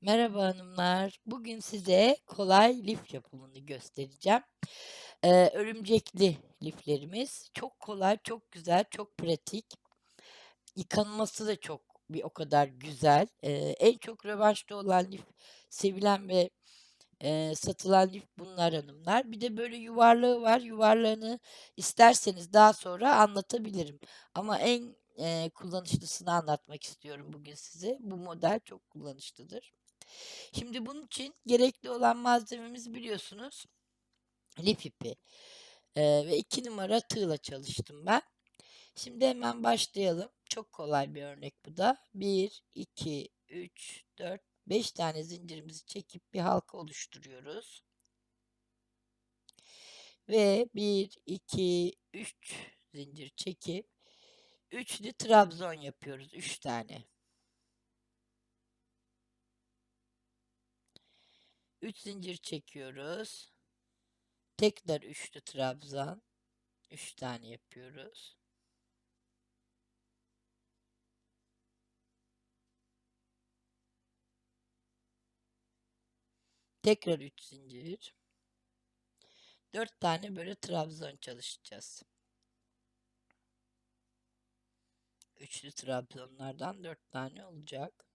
Merhaba hanımlar. Bugün size kolay lif yapımını göstereceğim. Eee, örümcekli liflerimiz çok kolay, çok güzel, çok pratik. Yıkanması da çok bir o kadar güzel. Eee, en çok revaçta olan lif, sevilen ve, eee, satılan lif bunlar hanımlar. Bir de böyle yuvarlağı var. Yuvarlağını isterseniz daha sonra anlatabilirim. Ama en, eee, kullanışlısını anlatmak istiyorum bugün size. Bu model çok kullanışlıdır. Şimdi bunun için gerekli olan malzememiz biliyorsunuz lif ipi, eee, ve 2 numara tığla çalıştım ben. Şimdi hemen başlayalım. Çok kolay bir örnek bu da. 1, 2, 3, 4, 5 tane zincirimizi çekip bir halka oluşturuyoruz. Ve 1, 2, 3 zincir çekip üçlü trabzon yapıyoruz. 3 tane. 3 zincir çekiyoruz. Tekrar üçlü trabzan. 3 tane yapıyoruz. Tekrar 3 zincir. 4 tane böyle trabzon çalışacağız. Üçlü trabzonlardan 4 tane olacak.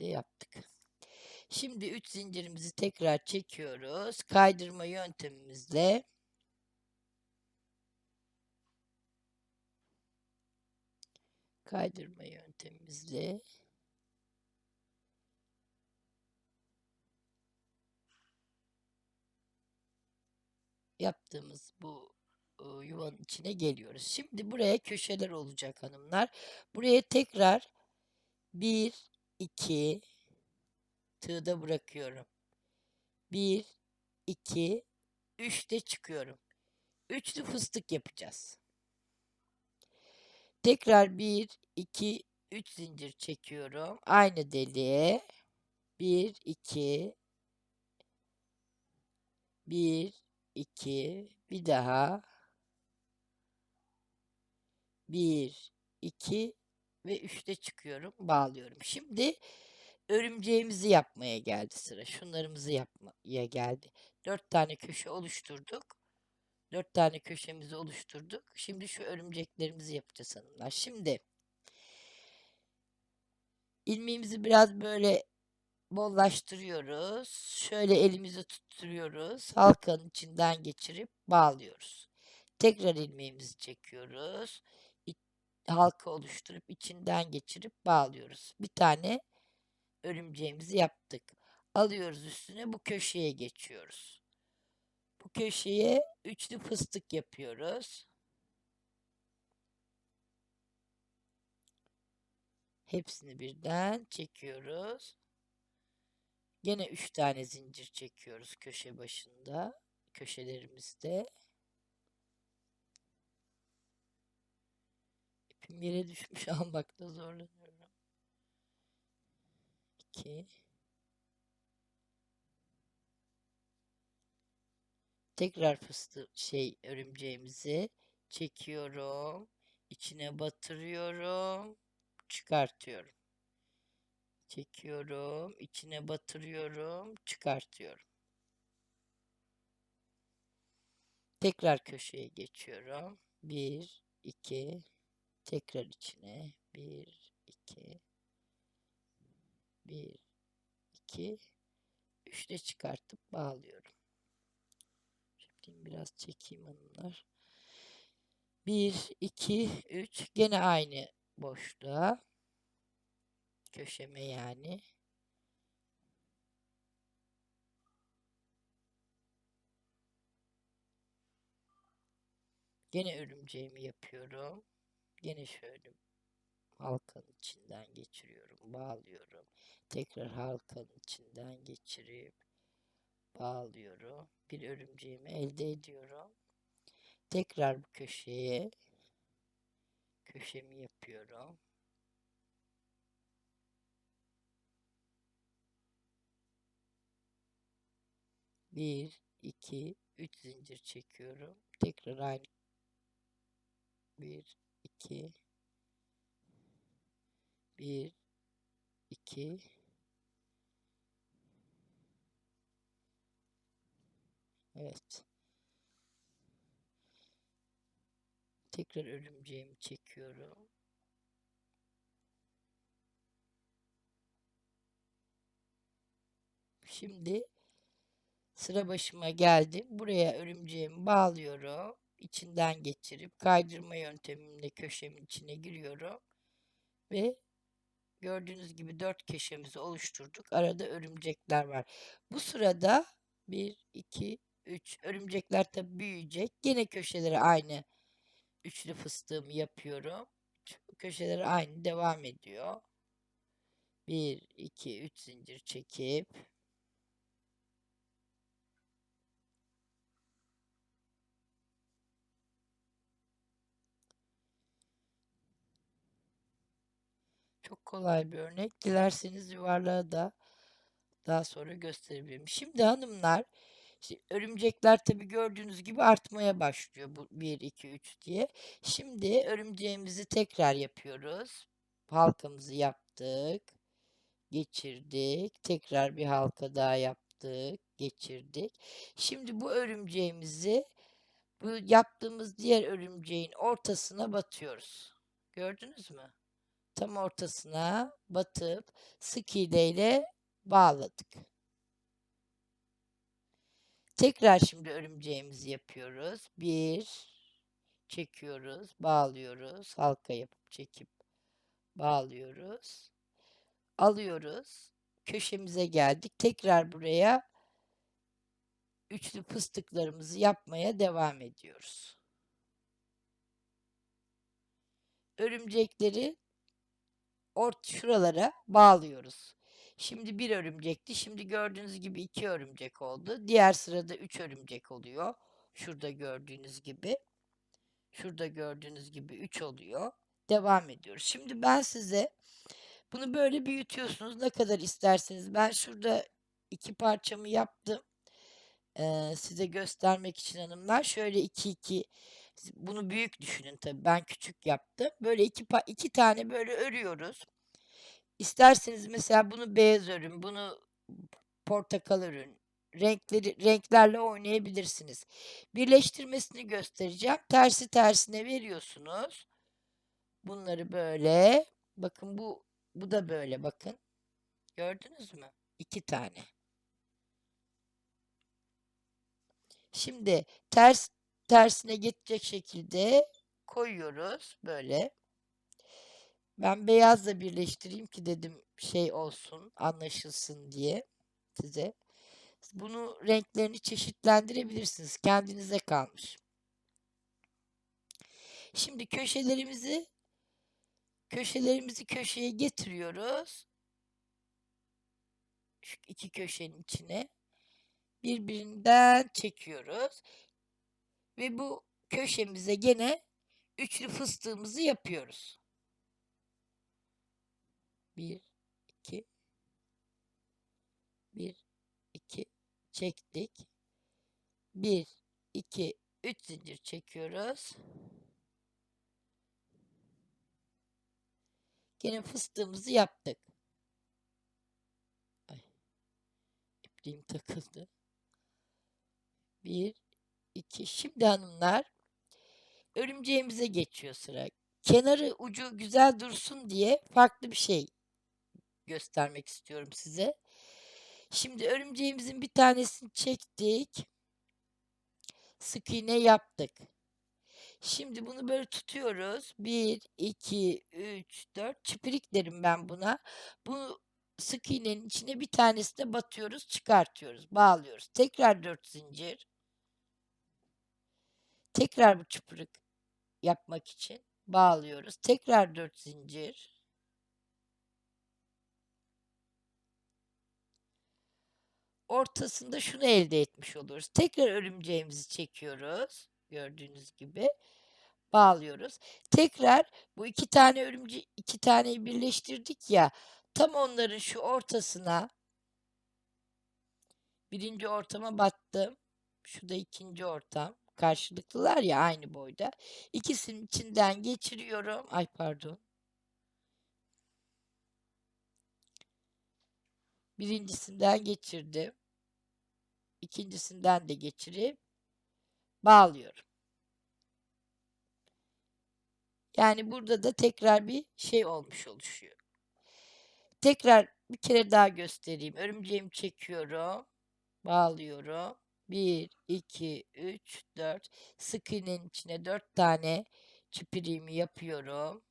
Üçüncüyü de yaptık. Şimdi 3 zincirimizi tekrar çekiyoruz. Kaydırma yöntemimizle kaydırma yöntemimizle yaptığımız bu yuvanın içine geliyoruz. Şimdi buraya köşeler olacak hanımlar. Buraya tekrar 1, 2 tığda bırakıyorum. 1, 2, 3 de çıkıyorum. Üçlü fıstık yapacağız. Tekrar 1, 2, 3 zincir çekiyorum. Aynı deliğe 1, 2, 1, 2, bir daha 1, 2 ve 3'te çıkıyorum, bağlıyorum. Şimdi örümceğimizi yapmaya geldi sıra. Şunlarımızı yapmaya geldi. 4 tane köşe oluşturduk. 4 tane köşemizi oluşturduk. Şimdi şu örümceklerimizi yapacağız hanımlar. Şimdi ilmeğimizi biraz böyle bollaştırıyoruz. Şöyle elimizi tutturuyoruz. Halkanın içinden geçirip bağlıyoruz. Tekrar ilmeğimizi çekiyoruz. Halka oluşturup içinden geçirip bağlıyoruz. Bir tane örümceğimizi yaptık. Alıyoruz üstüne bu köşeye geçiyoruz. Bu köşeye üçlü fıstık yapıyoruz. Hepsini birden çekiyoruz. Gene 3 tane zincir çekiyoruz köşe başında, köşelerimizde. yere düşmüş almakta zorlanıyorum. 2 Tekrar fıstık şey örümceğimizi çekiyorum. içine batırıyorum. Çıkartıyorum çekiyorum, içine batırıyorum, çıkartıyorum. Tekrar köşeye geçiyorum. 1 2 tekrar içine 1 2 1 2 3 de çıkartıp bağlıyorum. Şimdi biraz çekeyim hanımlar. 1 2 3 gene aynı boşluğa köşeme yani. Gene örümceğimi yapıyorum. Gene şöyle halkanın içinden geçiriyorum, bağlıyorum. Tekrar halkanın içinden geçirip bağlıyorum. Bir örümceğimi elde ediyorum. Tekrar bu köşeye köşemi yapıyorum. Bir, iki, üç zincir çekiyorum. Tekrar aynı. Bir, iki, bir, iki, evet. Tekrar örümceğimi çekiyorum. Şimdi sıra başıma geldi. Buraya örümceğimi bağlıyorum. İçinden geçirip kaydırma yöntemimle köşemin içine giriyorum. Ve gördüğünüz gibi dört köşemizi oluşturduk. Arada örümcekler var. Bu sırada 1, 2, 3 örümcekler tabi büyüyecek. Yine köşeleri aynı üçlü fıstığımı yapıyorum. Köşeleri aynı devam ediyor. 1, 2, 3 zincir çekip Çok kolay bir örnek. Dilerseniz yuvarlağı da daha sonra gösterebilirim. Şimdi hanımlar, işte örümcekler tabi gördüğünüz gibi artmaya başlıyor bu 1, 2, 3 diye. Şimdi örümceğimizi tekrar yapıyoruz. Halkamızı yaptık. Geçirdik. Tekrar bir halka daha yaptık. Geçirdik. Şimdi bu örümceğimizi bu yaptığımız diğer örümceğin ortasına batıyoruz. Gördünüz mü? Tam ortasına batıp sık iğne ile bağladık. Tekrar şimdi örümceğimizi yapıyoruz. Bir çekiyoruz, bağlıyoruz. Halka yapıp çekip bağlıyoruz. Alıyoruz. Köşemize geldik. Tekrar buraya üçlü fıstıklarımızı yapmaya devam ediyoruz. Örümcekleri ort şuralara bağlıyoruz. Şimdi bir örümcekti. Şimdi gördüğünüz gibi iki örümcek oldu. Diğer sırada üç örümcek oluyor. Şurada gördüğünüz gibi. Şurada gördüğünüz gibi üç oluyor. Devam ediyoruz. Şimdi ben size bunu böyle büyütüyorsunuz. Ne kadar isterseniz. Ben şurada iki parçamı yaptım. Ee, size göstermek için hanımlar. Şöyle iki iki bunu büyük düşünün tabii. Ben küçük yaptım. Böyle iki, iki tane böyle örüyoruz. İsterseniz mesela bunu beyaz örün, bunu portakal örün. Renkleri, renklerle oynayabilirsiniz. Birleştirmesini göstereceğim. Tersi tersine veriyorsunuz. Bunları böyle. Bakın bu bu da böyle bakın. Gördünüz mü? İki tane. Şimdi ters tersine geçecek şekilde koyuyoruz böyle. Ben beyazla birleştireyim ki dedim şey olsun, anlaşılsın diye size. Bunu renklerini çeşitlendirebilirsiniz. Kendinize kalmış. Şimdi köşelerimizi köşelerimizi köşeye getiriyoruz. Şu iki köşenin içine birbirinden çekiyoruz. Ve bu köşemize gene üçlü fıstığımızı yapıyoruz. Bir, iki, bir, iki çektik. Bir, iki, üç zincir çekiyoruz. Gene fıstığımızı yaptık. Ay, ipliğim takıldı. Bir, 2. Şimdi hanımlar örümceğimize geçiyor sıra. Kenarı ucu güzel dursun diye farklı bir şey göstermek istiyorum size. Şimdi örümceğimizin bir tanesini çektik. Sık iğne yaptık. Şimdi bunu böyle tutuyoruz. 1, 2, 3, 4 çipirik derim ben buna. Bu sık iğnenin içine bir tanesine batıyoruz, çıkartıyoruz, bağlıyoruz. Tekrar 4 zincir. Tekrar bu çıpırık yapmak için bağlıyoruz. Tekrar 4 zincir. Ortasında şunu elde etmiş oluruz. Tekrar örümceğimizi çekiyoruz. Gördüğünüz gibi bağlıyoruz. Tekrar bu iki tane örümcek iki taneyi birleştirdik ya tam onların şu ortasına birinci ortama battım. Şu da ikinci ortam. Karşılıklılar ya aynı boyda. İkisinin içinden geçiriyorum. Ay pardon. Birincisinden geçirdim. İkincisinden de geçirip bağlıyorum. Yani burada da tekrar bir şey olmuş oluşuyor. Tekrar bir kere daha göstereyim. Örümceğimi çekiyorum. Bağlıyorum. 1, 2, 3, 4. Sık içine 4 tane çipiriğimi yapıyorum.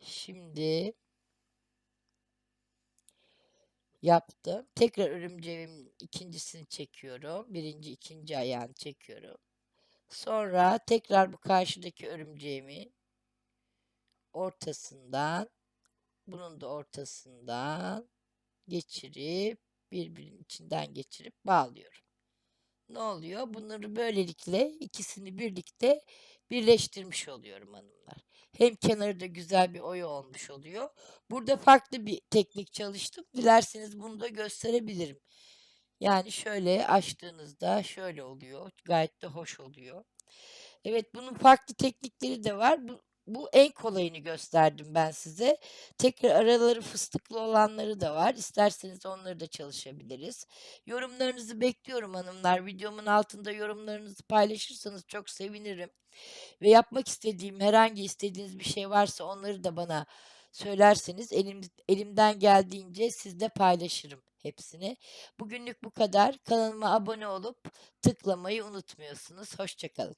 Şimdi yaptım. Tekrar örümceğimin ikincisini çekiyorum. Birinci, ikinci ayağını çekiyorum. Sonra tekrar bu karşıdaki örümceğimin ortasından bunun da ortasından geçirip birbirinin içinden geçirip bağlıyorum. Ne oluyor? Bunları böylelikle ikisini birlikte birleştirmiş oluyorum hanımlar. Hem kenarı da güzel bir oya olmuş oluyor. Burada farklı bir teknik çalıştım. Dilerseniz bunu da gösterebilirim. Yani şöyle açtığınızda şöyle oluyor. Gayet de hoş oluyor. Evet bunun farklı teknikleri de var. Bu, bu en kolayını gösterdim ben size. Tekrar araları fıstıklı olanları da var. İsterseniz onları da çalışabiliriz. Yorumlarınızı bekliyorum hanımlar. Videomun altında yorumlarınızı paylaşırsanız çok sevinirim. Ve yapmak istediğim herhangi istediğiniz bir şey varsa onları da bana söylerseniz elim, elimden geldiğince sizle paylaşırım hepsini. Bugünlük bu kadar. Kanalıma abone olup tıklamayı unutmuyorsunuz. Hoşçakalın.